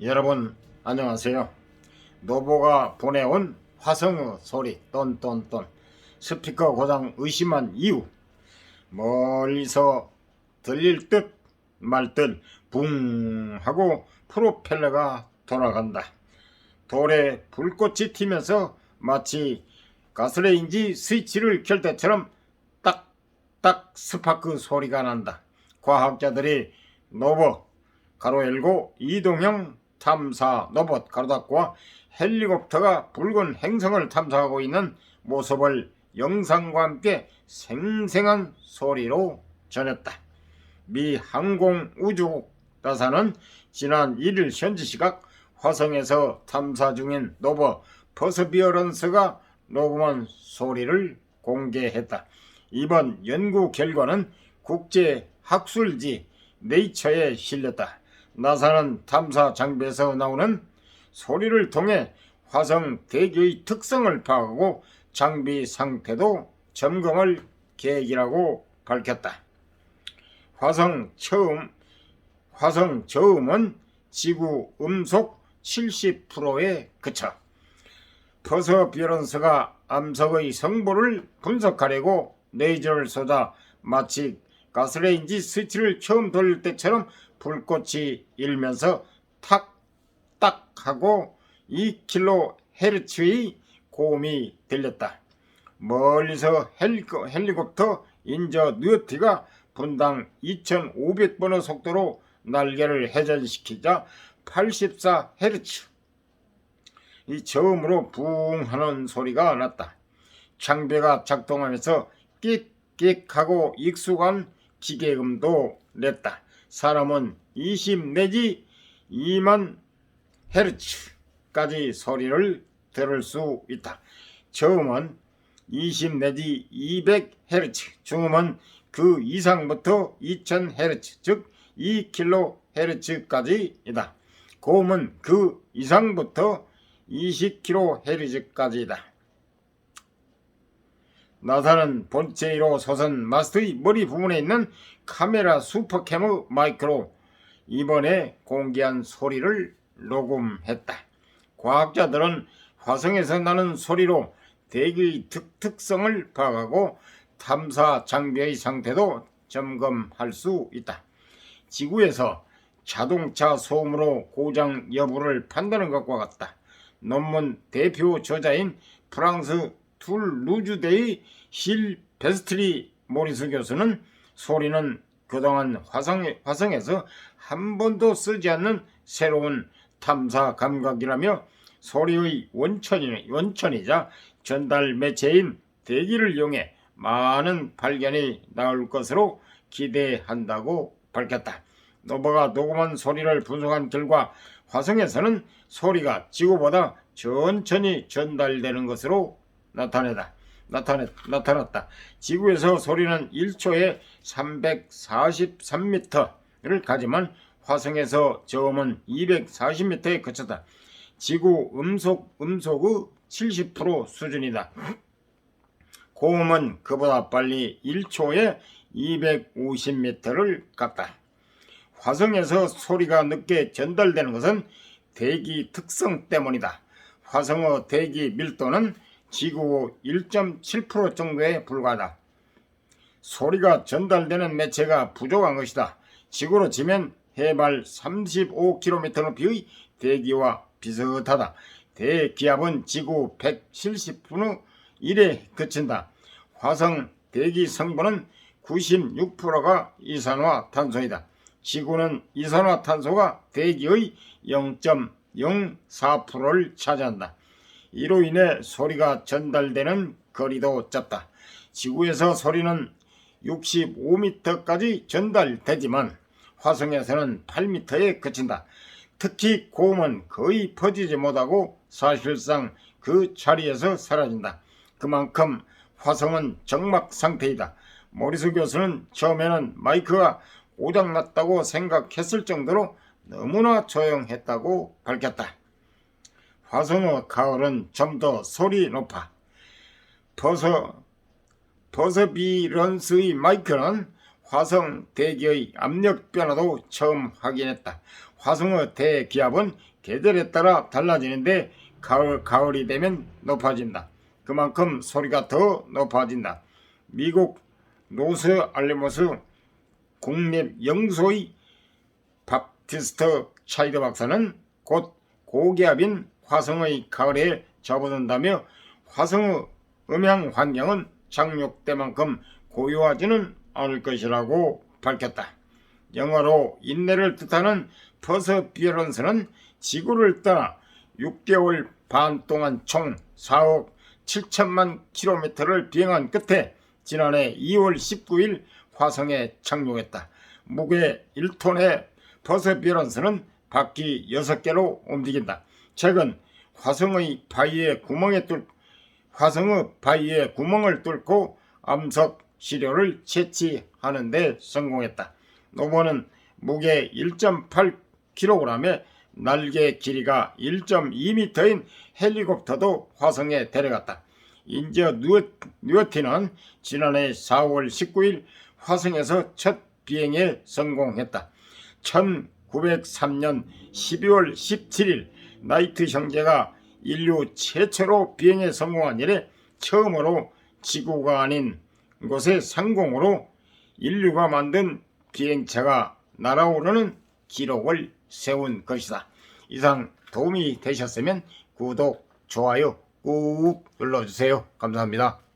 여러분 안녕하세요. 노보가 보내온 화성어 소리 똔똔똔 스피커 고장 의심한 이유 멀리서 들릴 듯 말듯 붕 하고 프로펠러가 돌아간다. 돌에 불꽃이 튀면서 마치 가스레인지 스위치를 켤 때처럼 딱딱 스파크 소리가 난다. 과학자들이 노버 가로 열고 이동형 탐사 로봇 닫고와 헬리콥터가 붉은 행성을 탐사하고 있는 모습을 영상과 함께 생생한 소리로 전했다. 미 항공우주국 나사는 지난 1일 현지 시각 화성에서 탐사 중인 로버 퍼서비어런스가 녹음한 소리를 공개했다. 이번 연구 결과는 국제 학술지 네이처에 실렸다. 나사는 탐사 장비에서 나오는 소리를 통해 화성 대기의 특성을 파악하고 장비 상태도 점검할 계획이라고 밝혔다. 화성 처음 화성 저음은 지구 음속 70%에 그쳐 퍼서비런스가 암석의 성분을 분석하려고 레이저를 쏟아 마치 가스레인지 스위치를 처음 돌릴 때처럼 불꽃이 일면서 탁딱 하고 2kHz의 고음이 들렸다. 멀리서 헬리콥, 헬리콥터 인저 뉴어티가 분당 2500번의 속도로 날개를 회전시키자 84Hz 이 저음으로 붕 하는 소리가 났다. 장비가 작동하면서 끽끽 하고 익숙한 기계음도 냈다. 사람은 20 내지 2만 헤르츠까지 소리를 들을 수 있다. 저음은 20 내지 200 헤르츠, 중음은 그 이상부터 2000 헤르츠, 즉 2kilo 헤르츠까지이다. 고음은 그 이상부터 20kilo 헤르츠까지이다. 나사는 본체 1호 소선 마스터의 머리 부분에 있는 카메라 슈퍼캠의 마이크로 이번에 공개한 소리를 녹음했다. 과학자들은 화성에서 나는 소리로 대기의 특, 특성을 파악하고 탐사 장비의 상태도 점검할 수 있다. 지구에서 자동차 소음으로 고장 여부를 판단하는 것과 같다. 논문 대표 저자인 프랑스 툴루즈대의 실 베스트리 모리스 교수는 소리는 그동안 화성, 화성에서 한 번도 쓰지 않는 새로운 탐사 감각이라며 소리의 원천이, 원천이자 전달 매체인 대기를 이용해 많은 발견이 나올 것으로 기대한다고 밝혔다. 노버가 녹음한 소리를 분석한 결과 화성에서는 소리가 지구보다 천천히 전달되는 것으로 나타내다. 나타냈, 나타났다. 지구에서 소리는 1초에 343m를 가지만 화성에서 저음은 240m에 그쳤다. 지구 음속, 음속의 70% 수준이다. 고음은 그보다 빨리 1초에 250m를 갔다. 화성에서 소리가 늦게 전달되는 것은 대기 특성 때문이다. 화성의 대기 밀도는 지구 1.7% 정도에 불과하다. 소리가 전달되는 매체가 부족한 것이다. 지구로 치면 해발 35km 높이의 대기와 비슷하다. 대기압은 지구 170분의 1에 그친다. 화성 대기 성분은 96%가 이산화탄소이다. 지구는 이산화탄소가 대기의 0.04%를 차지한다. 이로 인해 소리가 전달되는 거리도 짧다. 지구에서 소리는 65m까지 전달되지만 화성에서는 8m에 그친다. 특히 고음은 거의 퍼지지 못하고 사실상 그 자리에서 사라진다. 그만큼 화성은 정막 상태이다. 모리스 교수는 처음에는 마이크가 고장났다고 생각했을 정도로 너무나 조용했다고 밝혔다. 화성의 가을은 좀 더 소리 높아. 버서, 버서비런스의 마이크는 화성 대기의 압력 변화도 처음 확인했다. 화성어 대기압은 계절에 따라 달라지는데 가을 가을이 되면 높아진다. 그만큼 소리가 더 높아진다. 미국 노스 알레모스 국립 영소의 밥티스트 차이드 박사는 곧 고기압인 화성의 가을에 접어든다며 화성의 음향 환경은 착륙 때만큼 고요하지는 않을 것이라고 밝혔다. 영어로 인내를 뜻하는 퍼서비어런스는 지구를 떠나 6개월 반 동안 총 4억 7천만 킬로미터를 비행한 끝에 지난해 2월 19일 화성에 착륙했다. 무게 1톤의 퍼서비어런스는 바퀴 6개로 움직인다. 최근 화성의 바위에 구멍에 뚫 화성의 바위에 구멍을 뚫고 암석 시료를 채취하는 데 성공했다. 노보는 무게 1.8kg에 날개 길이가 1.2m인 헬리콥터도 화성에 데려갔다. 뉴- 뉴어티는 지난해 4월 19일 화성에서 첫 비행에 성공했다. 1903년 12월 17일 나이트 형제가 인류 최초로 비행에 성공한 이래 처음으로 지구가 아닌 곳의 상공으로 인류가 만든 비행차가 날아오르는 기록을 세운 것이다. 이상 도움이 되셨으면 구독, 좋아요 꾹 눌러주세요. 감사합니다.